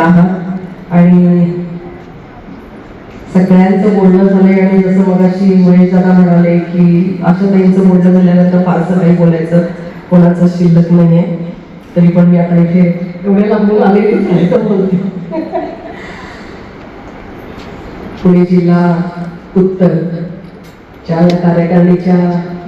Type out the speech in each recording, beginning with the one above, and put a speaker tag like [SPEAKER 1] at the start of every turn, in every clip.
[SPEAKER 1] आहात. आणि सगळ्यांचं बोलणं झालंय आणि जसं मगाशी महेश दादा म्हणाले की आशाताईंचं बोलणं झाल्यानंतर फारसं काही बोलायचं. कोणाचं शिल्लक नाहीये. तरी पण मी आता इथे एवढे लांबून आले तर बोलते. पुणे जिल्हा उत्तर. च्या कार्यकारिणीच्या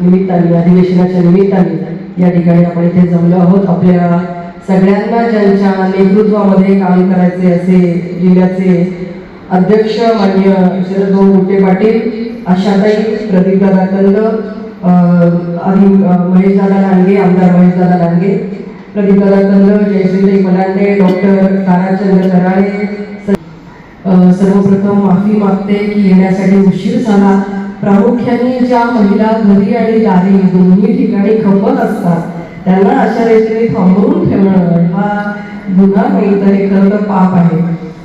[SPEAKER 1] निमित्ताने अधिवेशनाच्या निमित्ताने या ठिकाणी आपण इथे जमलो आहोत. आपल्या सगळ्यांना ज्यांच्या नेतृत्वामध्ये काम करायचे असे जिल्ह्याचे अध्यक्ष मान्य शरदभाऊ मोठे पाटील आशाताई प्रदीप कंद आधी महेश लांडगे आमदार महेशदादा लांडगे प्रदीप कंद जयश्रीताई मलांडे डॉक्टर ताराचंद्र कराळे सर्वप्रथम माफी मागते की येण्यासाठी उशीर झाला. प्रामुख्याने ज्या महिला घरी आणि दारी दोन्ही ठिकाणी खपत असतात त्यांना अशा रीतीने थांबवून ठेवणं हा गुन्हा नाही तर हे खरं तर पाप आहे.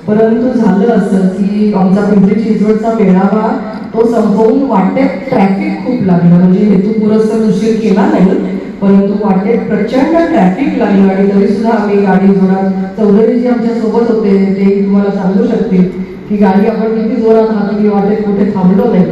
[SPEAKER 1] परंतु झालं असं की आमचा पिंपरी चिंचवडचा मेळावा तो संपवून वाटेत ट्रॅफिक खूप लागलं. म्हणजे हेतू पुरस्कार उशीर केला नाही परंतु वाटेत प्रचंड ट्रॅफिक लागलं आणि तरी सुद्धा आम्ही गाडी जोरात चौधरी जे आमच्यासोबत होते ते तुम्हाला सांगू शकते की गाडी आपण किती जोरात की वाटेत कुठे थांबलो नाही.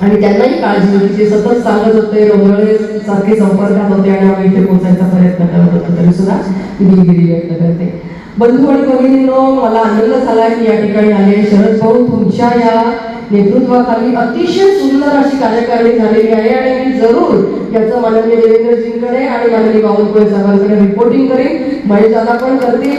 [SPEAKER 1] आणि त्यांनाही काळजी होती. ते सतत सांगत होते रोंगळे सारखे संपर्कात होते आणि आम्ही इथे पोहोचायचा प्रयत्न करत होतो तरी सुद्धा दिलगिरी व्यक्त करते. बंधू आणि भगिनींनो मला आनंद झाला की या ठिकाणी आले शरद भाऊ तुमच्या या नेतृत्वाखाली अतिशय सुंदर अशी कार्यकारिणी झालेली आहे आणि मी जरूर याचं माननीय देवेंद्रजींकडे आणि माननीय बावनकुळे साहेबांकडे रिपोर्टिंग करेन. महेश दादा पण करतील.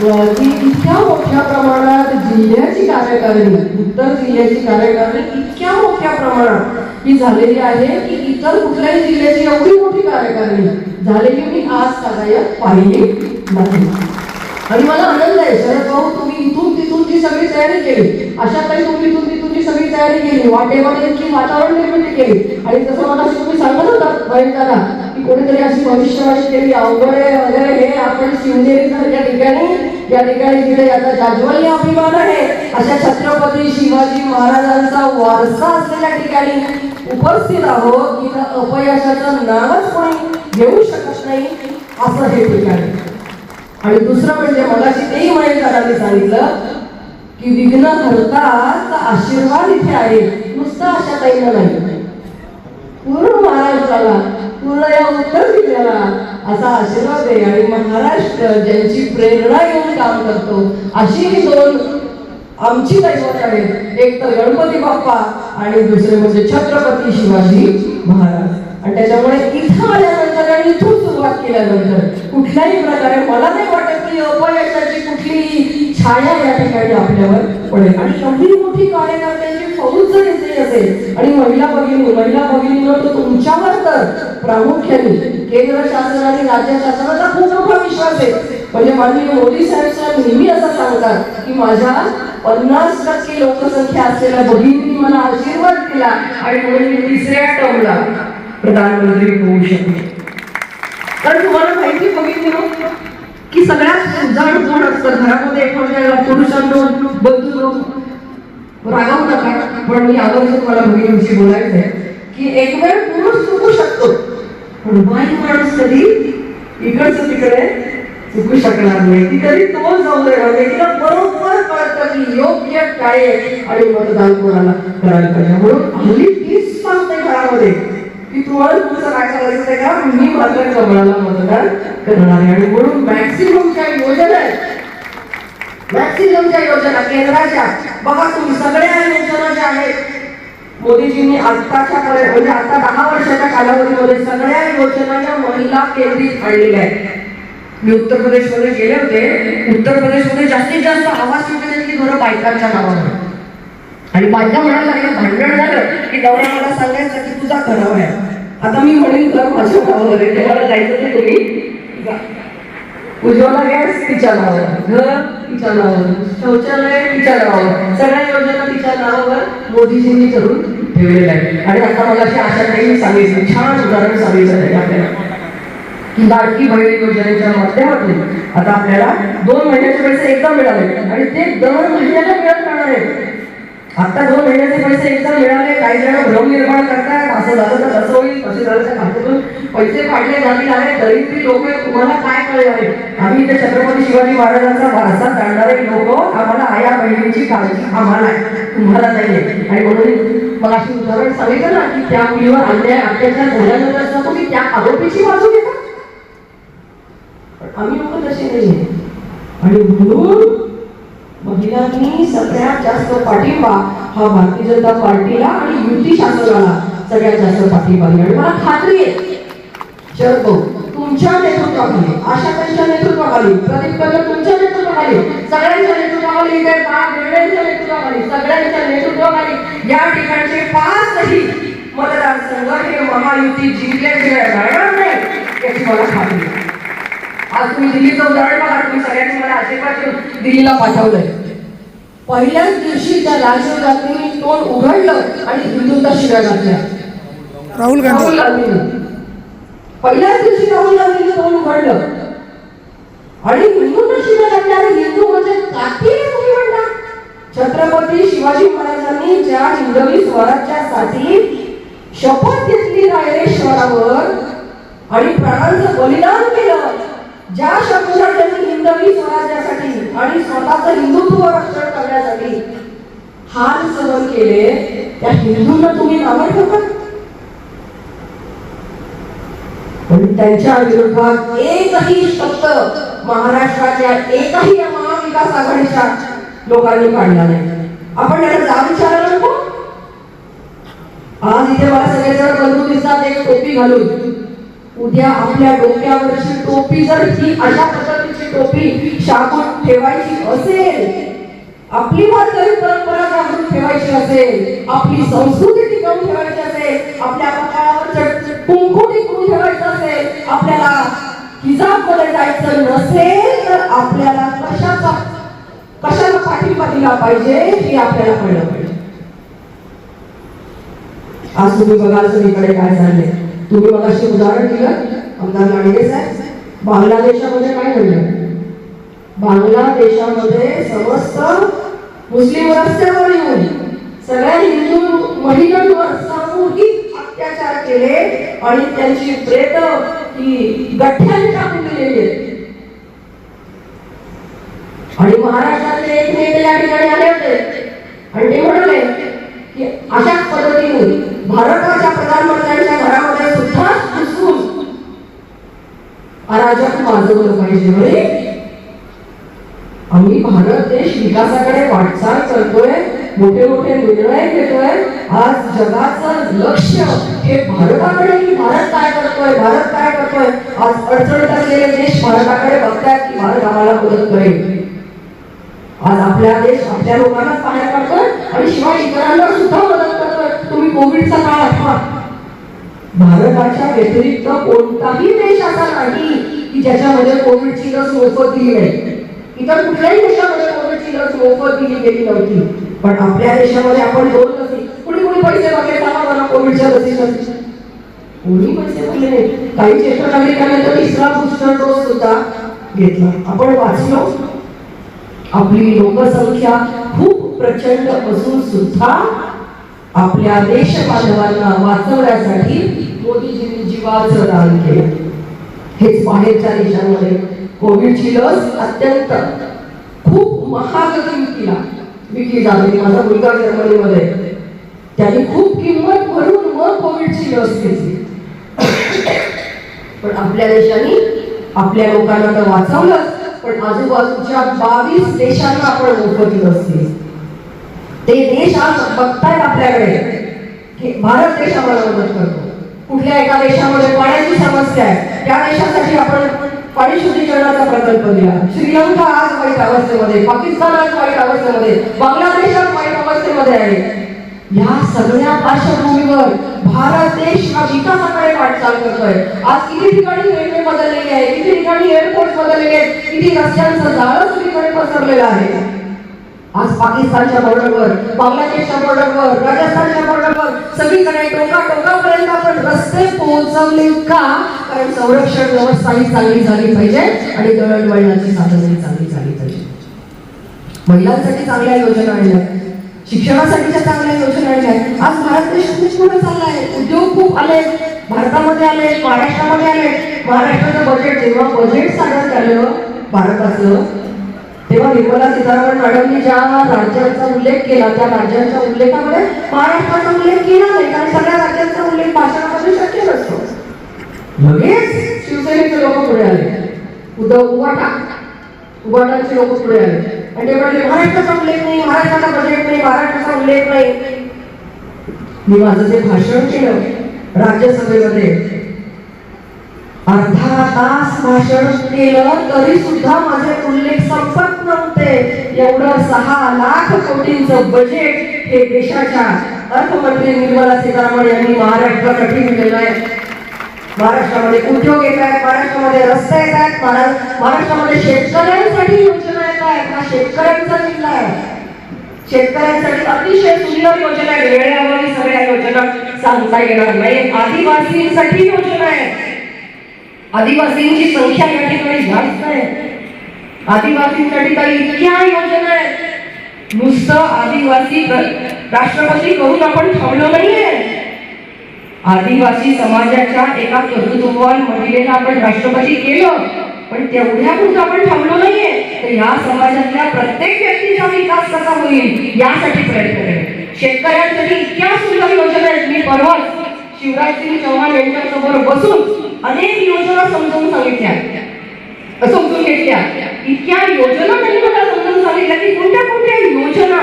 [SPEAKER 1] की इतक्या मोठ्या प्रमाणात जिल्ह्याची कार्यकारिणी उत्तर जिल्ह्याची कार्यकारिणी इतक्या मोठ्या प्रमाणात ही झालेली आहे की इतर कुठल्याही जिल्ह्याची एवढी मोठी कार्यकारिणी झालेली मी आज सगळ्यात पाहिली नाही. आणि मला आनंद आहे शरद भाऊ तुम्ही इथून तिथून तुमची सगळी तयारी केली. अशा काही तुम्ही तुम्ही तुमची सगळी तयारी केली. वाटेमध्ये इतकी वातावरण निर्मिती केली. आणि जसं मला तुम्ही सांगत होता महेश की कोणीतरी अशी भविष्यवाणी केली अवघड आहे वगैरे हे आपण शिवनेरी सारख्या ठिकाणी या ठिकाणी जिथे याचा जाज्वल्य अभिमान आहे. अशा छत्रपती शिवाजी महाराजांचा वारसा असलेल्या ठिकाणी उपस्थित आहोत. तिथं अपयशाचं नावच कोणी घेऊ शकत नाही असं हे ठिकाण आणि दुसरं म्हणजे मला तेही महेशदारांनी सांगितलं की विघ्न हरताचा आशीर्वाद इथे आहे. नुसतं अशा ताईला नाही. पूर्ण महाराष्ट्राला पूर्ण या उत्तर जिल्ह्याला असा आशीर्वाद आहे. आणि महाराष्ट्र ज्यांची प्रेरणा घेऊन काम करतो अशी ही दोन आमची दैवत आहेत. एक तर गणपती बाप्पा आणि दुसरे म्हणजे छत्रपती शिवाजी महाराज. आणि त्याच्यामुळे इथं आल्यानंतर आणि इथून सुरुवात केल्यानंतर कुठल्याही प्रकारे मला नाही वाटत की अपयशाची कुठली छाया या ठिकाणी आपल्यावर पडेल. आणि एवढी मोठी कार्यकर्त्यांची फौज जर असेल आणि महिला भगिनी महिला भगिनींनो तो तुमच्यावर तर प्रामुख्याने केंद्र शासन आणि राज्य शासनाचा खूप मोठा विश्वास आहे. म्हणजे माननीय मोदी साहेब साहेब नेहमी असं सांगतात की माझ्या पन्नास टक्के लोकसंख्या असलेल्या भगिनींनी मला आशीर्वाद दिला आणि म्हणून मी तिसऱ्या टर्मला प्रधानमंत्री होऊ शकले. कारण तुम्हाला माहिती बघितली की सगळ्यात जड कोण असतं? घरामध्ये एखाद्या पुरुषांनो बंधू रागावू नका पण मी आवर्जून तुम्हाला भगिनीविषयी बोलायचं आहे की एक वेळ पुरुष चुकू शकतो पण बाई माणूस कधी इकडचं तिकडे चुकू शकणार नाही. ती कधी तो जाऊ देणार नाही तिला बरोबर कळतं की योग्य काय आहे आणि मतदान कोणाला करायला पाहिजे? म्हणून हल्ली तीच सांगते घरामध्ये की तुम्हाला तुमचं काय करायचं ते का मी मात्र कमळाला मतदान करणार आहे. आणि म्हणून मॅक्सिमम काय योजना आहेत. मॅक्सिममच्या योजना केंद्राच्या. बघा तुम्ही सगळ्या योजना ज्या आहेत मोदीजींनी आत्ताच्या म्हणजे आता दहा वर्षाच्या कालावधीमध्ये सगळ्या योजना या महिला केंद्रित आणलेल्या आहेत. मी उत्तर प्रदेशमध्ये गेले होते. उत्तर प्रदेशमध्ये जास्तीत जास्त आवास योजनेतली घरं बायकांच्या नावावर. आणि माझ्या मनाला लागल्या भांडण झालं की नवरा मला सांगायचं की तुझा खराब आहे. आता मी म्हणेन तर माझ्या नावावर आहे. तेव्हा जायचं ते तुम्ही उज्ज्वला गॅस तिच्या नावावर. घर तिच्या नावावर. शौचालय तिच्या नावावर. सगळ्या योजना तिच्या नावावर मोदीजींनी करून ठेवलेल्या आहेत. आणि आता मला अशी आशा नाही सांगितली. छान उदाहरण सांगितलं आहे आपल्याला. की लाडकी बहीण योजनेच्या माध्यमातून आता आपल्याला दोन महिन्याचे पैसे एकदा मिळाले. आणि ते दर महिन्याला मिळत राहणार आहे आता दोन महिन्याचे पैसे एकदम मिळाले. काही जण भ्रम निर्माण असं झालं तर कसं होईल? कसं झालं तर खात्यातून पैसे काढले जातील. आहे तरी ती लोक तुम्हाला काय कळणार आम्ही इथे छत्रपती शिवाजी महाराजांचा वारसा जाणणारे लोक. आम्हाला आया बहिणीची काळजी आम्हाला आहे. तुम्हाला नाही आहे. आणि म्हणून मग अशी उदाहरण सांगितलं ना की त्या मुलीवर अन्याय अत्याचार झाल्यानंतर असं होतं की त्या आरोपीची बाजू घेता. आम्ही लोक तसे नाही आणि म्हणून महिलांनी सगळ्यात जास्त पाठिंबा हा भारतीय जनता पार्टीला आणि युती शासनाला सगळ्यात जास्त पाठिंबा दिला. आणि मला खात्री आहे शरद भाऊ तुमच्या नेतृत्वाखाली आशाताईंच्या नेतृत्वाखाली प्रदीप कदम तुमच्या नेतृत्वाखाली सगळ्यांच्या नेतृत्वाखाली इथे नेतृत्वाखाली सगळ्यांच्या नेतृत्वाखाली या ठिकाणचे पाचही मतदारसंघ हे महायुती जिंकल्याशिवाय राहणार नाही याची मला खात्री आहे. आज तुम्ही दिल्लीचं उदाहरण बघा तुम्ही सगळ्यांनी मला आशीर्वाद देऊन दिल्लीला पाठवलंय. पहिल्याच दिवशी त्या राजीव गांधींनी तोंड उघडलं आणि हिंदूंचा शिव्या घातल्या
[SPEAKER 2] राहुल गांधी.
[SPEAKER 1] पहिल्याच दिवशी राहुल गांधींनी तोंड उघडलं. आणि हिंदूंना शिव्या घातल्या आणि हिंदू म्हणजे काठीने तुम्ही म्हणता छत्रपती शिवाजी महाराजांनी ज्या हिंदवी स्वराज्यासाठी शपथ घेतली रायरेश्वरावर आणि प्राणांचं बलिदान केलं ज्या शब्दात त्यांनी हिंदवी स्वराज्यासाठी आणि स्वतःचं हिंदुत्व रक्षण करण्यासाठी हाल सहन केले त्या हिंदूंना तुम्ही नावं ठेवता पण त्यांच्या विरोधात एकही शब्द महाराष्ट्राच्या एकही या महाविकास आघाडीच्या लोकांनी काढला नाही. आपण त्याला जा विचारायला नको? आज इथे मला सगळेजण बंधू दिसतात एक टोपी घालून उद्या आपल्या डोक्यावरची टोपी जर ही अशा पद्धतीची टोपी शाबूत ठेवायची असेल आपली वारकरी परंपरा जागृत ठेवायची असेल आपली संस्कृती टिकवून ठेवायची असेल आपल्या कपाळावर कुंकू टिकवून ठेवायचं असेल आपल्याला हिजाबमध्ये जायचं नसेल तर आपल्याला कशाचा कशाला पाठिंबा दिला पाहिजे हे आपल्याला कळलं पाहिजे. आज तुम्ही बघाल सगळीकडे काय झाले तुम्ही मला उदाहरण दिलं आमदार लांडगे साहेब. बांगलादेशामध्ये काय घडलं? बांगलादेशामध्ये समस्त मुस्लिम रस्त्यावर येऊन सगळ्या हिंदू महिलांवर सामूहिक अत्याचार केले आणि त्यांची प्रेत ही गठ्ठ्याने टाकून दिलेली आणि महाराष्ट्रातले एक नेते या ठिकाणी आले होते. आणि ते म्हणाले अशाच पद्धतीने भारताच्या प्रधानमंत्र्यांच्या घरामध्ये सुद्धा घुसून अराजक माजवलं पाहिजे आम्ही भारत देश विकासाकडे वाटचाल करतोय मोठे मोठे निर्णय घेतोय. आज जगाचं लक्ष हे भारताकडे की भारत काय करतोय भारत काय करतोय? आज अडचणीत असलेले देश भारताकडे बघतायत की भारत आम्हाला मदत करेल. आज आपला देश आपल्या लोकांनाच बाहेर काढतोय आणि शिवाय इतरांना सुद्धा मदत करतोय. तुम्ही कोविडचा काळ आठवा. भारताच्या व्यतिरिक्त कोणताही देश असा नाही की ज्याच्यामध्ये कोविडची लस मोफत दिली नाही. इतर कुठल्याही देशामध्ये कोविडची लस मोफत दिली गेली नव्हती. पण आपल्या देशामध्ये आपण दोन लसी. कुणी कुणी पैसे भरले सांगा मला कोविडच्या लसीसाठी कोणी पैसे भरले नाही. काही ज्येष्ठ नागरिकांनी तर तिसरा बुस्टर डोस सुद्धा घेतला. आपण वाचलो. आपली लोकसंख्या खूप प्रचंड असून सुद्धा आपल्या देश बांधवांना वाचवण्यासाठी मोदीजींनी जीवाचं दान केलं. हेच बाहेरच्या देशांमध्ये कोविडची लस अत्यंत खूप महाग किमतीला विकली जाते. माझा मुलगा जर्मनीमध्ये त्यांनी खूप किंमत भरून मग कोविडची लस घेतली. पण आपल्या देशाने आपल्या लोकांना तर वाचवलं पण आजूबाजूच्या बावीस देशांना आपण मोफत असते ते देश आज बघतायत आपल्याकडे की भारत देश आम्हाला मदत करतो. कुठल्या एका देशामध्ये पाण्याची समस्या आहे त्या देशासाठी आपण पाणी शुद्धीकरणाचा प्रकल्प दिला. श्रीलंका आज वाईट अवस्थेमध्ये पाकिस्तान आज वाईट अवस्थेमध्ये बांगलादेश आज वाईट अवस्थेमध्ये आहे. या सगळ्या पार्श्वभूमीवर भारत देश हा विकासाकडे वाटचाल करतोय. आज किती ठिकाणी रेल्वे बदललेली आहे? किती ठिकाणी एअरपोर्ट बदललेले आहेत? किती रस्त्यांचं जाळं सगळीकडे पसरलेलं आहे? आज पाकिस्तानच्या बॉर्डरवर बांगलादेशच्या बॉर्डरवर राजस्थानच्या बॉर्डरवर सगळीकडे टोका टोकापर्यंत आपण रस्ते पोहोचवले का? कारण संरक्षण व्यवस्था ही चांगली झाली पाहिजे आणि दळणवळणाची साधनही चांगली झाली पाहिजे. महिलांसाठी चांगल्या योजना आणल्या. शिक्षणासाठीच्या चांगल्या योजना आहेत. आज भारत देश खूप पुढे चालला आहे. उद्योग खूप आले भारतामध्ये आले महाराष्ट्रामध्ये आले महाराष्ट्राचं बजेट जेव्हा बजेट सादर झालं भारताचं तेव्हा निर्मला सीतारामन मॅडमनी ज्या राज्यांचा उल्लेख केला त्या राज्यांच्या उल्लेखामध्ये महाराष्ट्राचा उल्लेख केला नाही. कारण सगळ्या राज्यांचा उल्लेख भाषणामध्ये शक्य नसतो. लगेच शिवसेनेचे लोक पुढे आले. उद्धव उवाटा. उवाटाचे लोक पुढे आले. म्हणजे म्हणजे आणि ते महाराष्ट्राचा उल्लेख नाही महाराष्ट्राचा बजेट नाही महाराष्ट्राचा उल्लेख नाही. मी माझं जे भाषण केलं राज्यसभेमध्ये अर्धा तास भाषण केलं तरी सुद्धा माझे उल्लेख संपत नव्हते. एवढं सहा लाख कोटींचं बजेट हे देशाच्या अर्थमंत्री निर्मला सीतारामन यांनी महाराष्ट्रासाठी दिलेलं आहे. महाराष्ट्रामध्ये उद्योग येत आहेत महाराष्ट्रामध्ये रस्ते येत आहेत महाराष्ट्रामध्ये शेतकऱ्यांसाठी योजना येत आहेत हा शेतकऱ्यांचा जिल्हा आहे. शेतकऱ्यांसाठी अतिशय सुंदर योजना आहे. वेळेअभावी सगळ्या योजना सांगता येणार नाही. आदिवासींसाठी योजना आहे. आदिवासींची संख्या या ठिकाणी जास्त आहे. आदिवासींसाठी काही इतक्या योजना आहेत. नुसतं आदिवासी राष्ट्रपती करून आपण थांबलो नाहीये. आदिवासी समाजाच्या एका कर्तृत्ववान महिलेला आपण राष्ट्रपती केलं. पण तेवढ्या पुरतं आपण थांबलो नाहीये. तर या समाजातल्या प्रत्येक व्यक्तीचा विकास कसा होईल यासाठी प्रयत्न करेल शेतकऱ्यांसाठी इतक्या सुंदर योजना आहेत. मी परवाच शिवराज सिंग चौहान यांच्यासमोर बसून अनेक योजना समजावून सांगितल्या. समजून घेतल्या. इतक्या योजना त्यांनी मला समजून सांगितल्या की कोणत्या कोणत्या योजना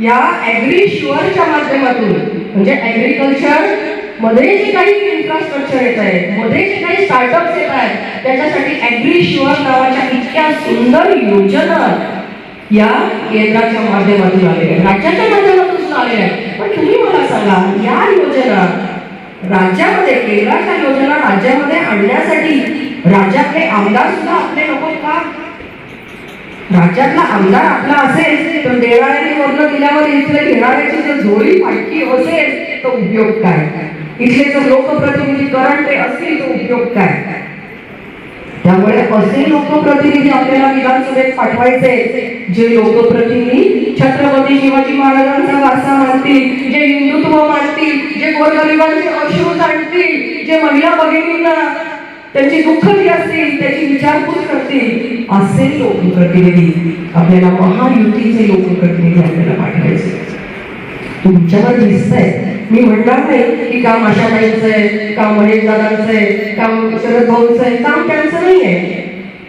[SPEAKER 1] या ऍग्री शुअरच्या माध्यमातून म्हणजे ऍग्रिकल्चर मध्ये जे काही इन्फ्रास्ट्रक्चर येत आहे मध्ये जे काही स्टार्टअप्स येत आहेत त्याच्यासाठी ऍग्री शुअर नावाच्या इतक्या सुंदर योजना या केंद्राच्या माध्यमातून आलेल्या आहेत. राज्याच्या माध्यमातून आलेल्या आहेत. पण तुम्ही मला सांगा या योजना राज्यामध्ये केंद्राच्या योजना राज्यामध्ये आणण्यासाठी राज्यातले आमदार सुद्धा आपले नको का? राज्यातला आमदार आपला असेल तर देणाऱ्याने वर्ण दिल्यावर इथले घेणाऱ्याची जर जोडी फाटकी असेल तर उपयोग काय? इथले जर लोकप्रतिनिधी करंटे असेल तो उपयोग काय? त्यामुळे असे लोकप्रतिनिधी आपल्याला विधानसभेत पाठवायचे जे लोकप्रतिनिधी छत्रपती शिवाजी महाराजांचा वारसा मानतील जे हिंदुत्व मानतील जे गोरगरिबांचे अश्रू जाणतील जे महिला भगिनींना त्यांची दुःख जी असतील त्याची विचारपूस करतील असे लोकप्रतिनिधी आपल्याला महायुतीचे लोकप्रतिनिधी आपल्याला पाठवायचे तुमच्यावर दिसतंय. मी म्हणणार नाही की काम अशा ताईंचं आहे काम महेश दादांचं आहे काम शरद भाऊंचं आहे काम त्यांचं नाही आहे.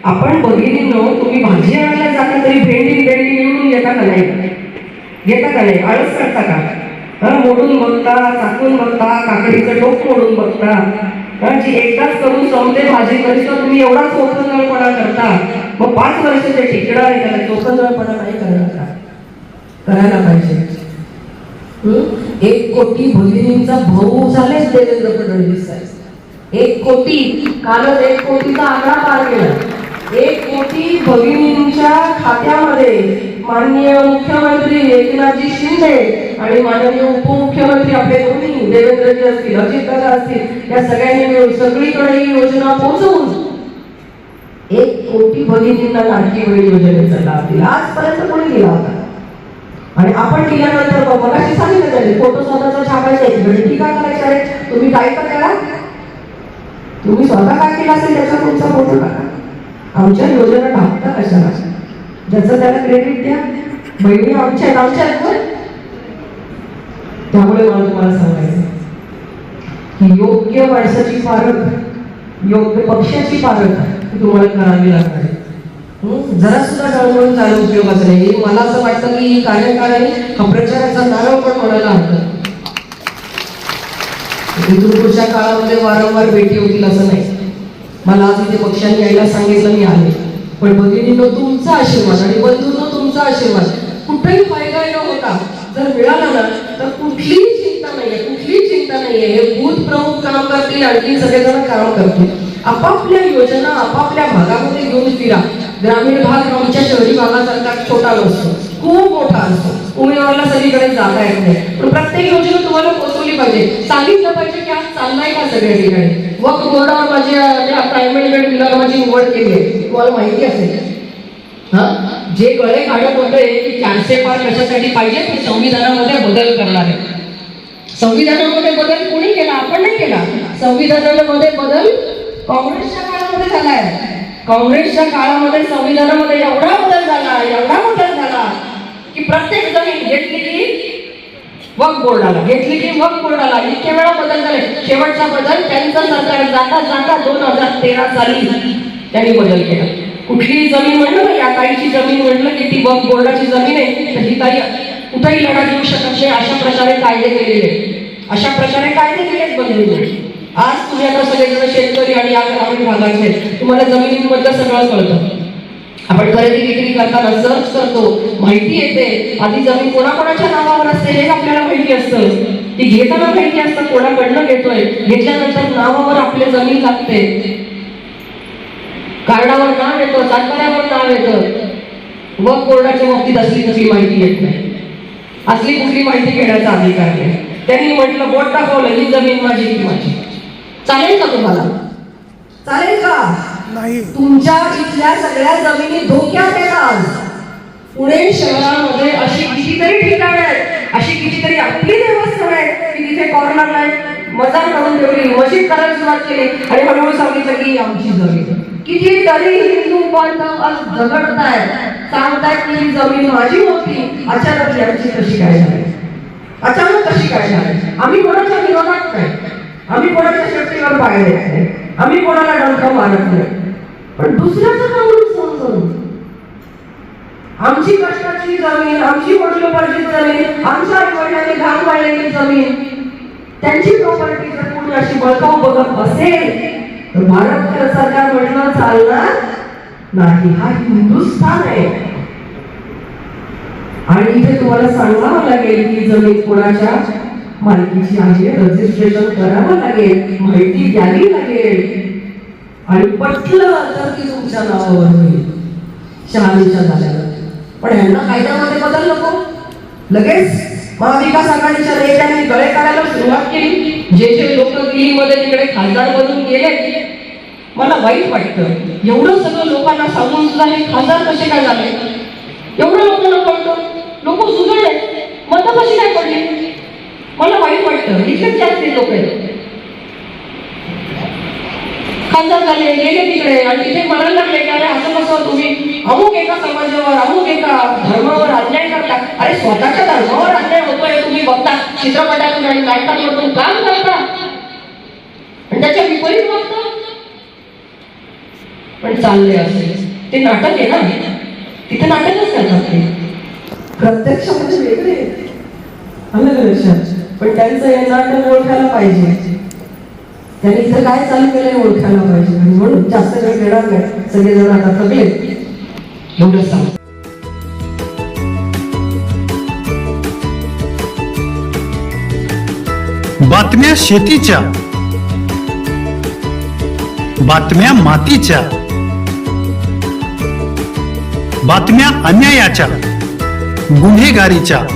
[SPEAKER 1] आपण भगिनींनो तुम्ही भाजी आणायला जाता तरी भेंडी भेंडी निवडून घेता का नाही? घेता का नाही? आळस करता का? हा मोडून बघता चाकून बघता काकडीचं टोक मोडून बघता. जी एकदाच करून संपते भाजी तरी तर तुम्ही एवढा चोखंजळपणा करता. मग पाच वर्षाचे टिकडा आहे त्याला चोखंजळपणा नाही करायला करायला पाहिजे. एक कोटी भगिनींचा भाऊ झालेच देवेंद्र फडणवीस साहेब. एक कोटी कालच एक कोटीचा आकडा पार केला. एक कोटी भगिनींच्या खात्यामध्ये माननीय मुख्यमंत्री एकनाथजी शिंदे आणि माननीय उपमुख्यमंत्री आपले दोन्ही देवेंद्रजी असतील अजितदादा असतील या सगळ्यांनी मिळून सगळीकडे ही योजना पोहोचवून एक कोटी भगिनींना लाडकी वेळ योजनेचा लाभ दिला. आजपर्यंत कोणी दिला होता? आणि आपण केल्यानंतर मग मगाशी सांगितलं त्यांनी फोटो स्वतःचा छापायचा आहे. काय टीका करायची अरे तुम्ही काय तर करा. तुम्ही स्वतः काय केलं असेल त्याचा तुमचा फोटो टाका आमच्या योजना टाकता कशाला? ज्याचं त्याला क्रेडिट द्या. बहिणी आमच्या आमच्या आहेत त्यामुळे मला तुम्हाला सांगायचं की योग्य माणसाची पारख योग्य पक्षाची पारख तुम्हाला करावी लागणार आहे. जरा सुद्धा डळमळून जाणं उपयोगाचं नाही मला असं वाटतं की कार्यकाळाने हा प्रचाराचा नारळ पण म्हणायला हरकत पुढच्या काळामध्ये वारंवार भेटी होतील असं नाही. मला आज इथे पक्षांनी यायला सांगितलं मी आले. पण भगिनी तुमचा आशीर्वाद आणि बंधूंनो तुमचा आशीर्वाद कुठेही फायदा न होता जर मिळाला ना तर कुठलीही चिंता नाहीये कुठलीही चिंता नाहीये. हे बूथ प्रमुख काम करतील आणखी सगळेजण काम करतील. आपापल्या योजना आपापल्या भागामध्ये घेऊन फिरा. ग्रामीण भाग आमच्या शहरी भागासारखा छोटा नसतो. खूप मोठा असतो. उमेदवाराला सगळीकडे जाता येत नाही. पण प्रत्येक योजना तुम्हाला पोचवली पाहिजे. सांगितलं पाहिजे की आज चाललाय का सगळ्या ठिकाणी? वक बोर्डावर माझी प्रायमरी बेड बिलावर माझी निवड केली आहे. तुम्हाला माहिती असेल. हा? जे गळे काढत होते की चारशे पार कशासाठी पाहिजे ते संविधानामध्ये बदल करणार. आहे संविधानामध्ये बदल कोणी केला? आपण नाही केला. संविधानामध्ये बदल काँग्रेसच्या काळामध्ये झालाय काँग्रेसच्या काळामध्ये संविधानामध्ये एवढा बदल झाला एवढा बदल झाला की प्रत्येक जमीन घेतली की वक बोर्डाला घेतली की वक बोर्डाला इतके वेळा बदल झाले. शेवटचा बदल त्यांचं सरकार जाता जाता दोन हजार तेरा साली त्यांनी बदल केला. कुठलीही जमीन म्हणलं ना या ताईची जमीन म्हणलं की ती वक बोर्डाची जमीन आहे तर ही ताई कुठेही लढा देऊ शकत नाही अशा प्रकारे कायदे केलेले अशा प्रकारे कायदे केलेत बदलून आज तुझ्याकडे सगळेजण शेतकरी आणि या ग्रामीण भागाचे आहेत. तुम्हाला जमिनीबद्दल सगळं कळतं. आपण खरेदी विक्री करताना सर्च करतो. माहिती येते. आधी जमीन कोणाकोणाच्या नावावर असते हे आपल्याला माहिती असतं. ती घेताना माहिती असतं कोणाकडनं घेतोय. घेतल्यानंतर नावावर आपले जमीन लागते. कार्डावर नाव येतं सातबाऱ्यावर नाव येतं. व कोर्टाच्या बाबतीत असली तसली माहिती येत नाही. असली कुठली माहिती घेण्याचा अधिकार नाही. त्यांनी म्हटलं बोट दाखवलं ही जमीन माझी माझी. चालेल का तुम्हाला? चालेल का?
[SPEAKER 2] नाही.
[SPEAKER 1] तुमच्या इथल्या सगळ्या जमिनी धोक्यात आज. पुणे शहरामध्ये अशी कितीतरी ठिकाणं आहेत अशी कितीतरी आपली देवस्थान आहे की तिथे कॉर्नरला मजार करून ठेवली मशीद करायला सुरुवात केली आणि हळूहळू सांगितलं की आमची जमीन. कितीतरी हिंदू बांधव आज झगडतायत सांगतायत की ही जमीन माझी होती अचानक यांची कशी काय झाली? अचानक कशी काय झाली? आम्ही कोणाच्या विरोधात नाही. आम्ही कोणाच्या शक्तीवर पाहिले आहे. आम्ही कोणाला डंख मारत नाही. पण दुसऱ्याचं काम म्हणून समजून आमची कष्टाची जमीन आमची वडिलोपार्जित जमीन आमच्या आईवडिलांनी घाम वाढलेली जमीन त्यांची प्रॉपर्टी जर कोणी अशी बळकाव बघत असेल तर भारत सरकार म्हटलं चालणार नाही. हा हिंदुस्थान आहे. आणि इथे तुम्हाला सांगावं लागेल की जमीन कोणाच्या मालकीची आहे रजिस्ट्रेशन करावं लागेल माहिती द्यावी लागेल. आणि पटलं तर ती तुमच्या नावावर होईल. शहानिशा झाल्यावर. पण यांना कायद्यामध्ये बदल नको. लगेच महाविकास आघाडीच्या नेत्यांनी गळे काढायला सुरुवात केली. जे जे लोक दिल्लीमध्ये तिकडे खासदार बनून गेले मला वाईट वाटतं. एवढं सगळं लोकांना सांगून सुद्धा हे खासदार कसे काय झाले? एवढं लोकांना कळतं. लोक सुधारले. मतं कशी काय पडली? मला वाईट वाटतं. इतकेच जास्ती लोक आहेत. खासदार झाले गेले तिकडे. आणि तिथे म्हणायला लागले की अरे असं कसं तुम्ही? अमुक एका समाजावर अमुक एका धर्मावर अन्याय करता. अरे स्वतःच्या धर्मावर अन्याय होतोय तुम्ही बघता. चित्रपटातून आणि नाटकांमधून काम करता. आणि त्याच्या विपरीत बघता. पण चालले असे. ते नाटक आहे ना? तिथे नाटकच करतात ते. प्रत्यक्षामध्ये म्हणजे वेगळे अलग लक्षात पण त्यांचं हे नाटक ओळखायला पाहिजे. त्यांनी इथं काय चालू केलंय ओळखायला पाहिजे. म्हणून जास्त वेळ घेणार नाही. सगळेजण आता थकले. एवढं सांग
[SPEAKER 3] बातम्या शेतीच्या. बातम्या मातीच्या. बातम्या अन्यायाच्या. गुन्हेगारीच्या.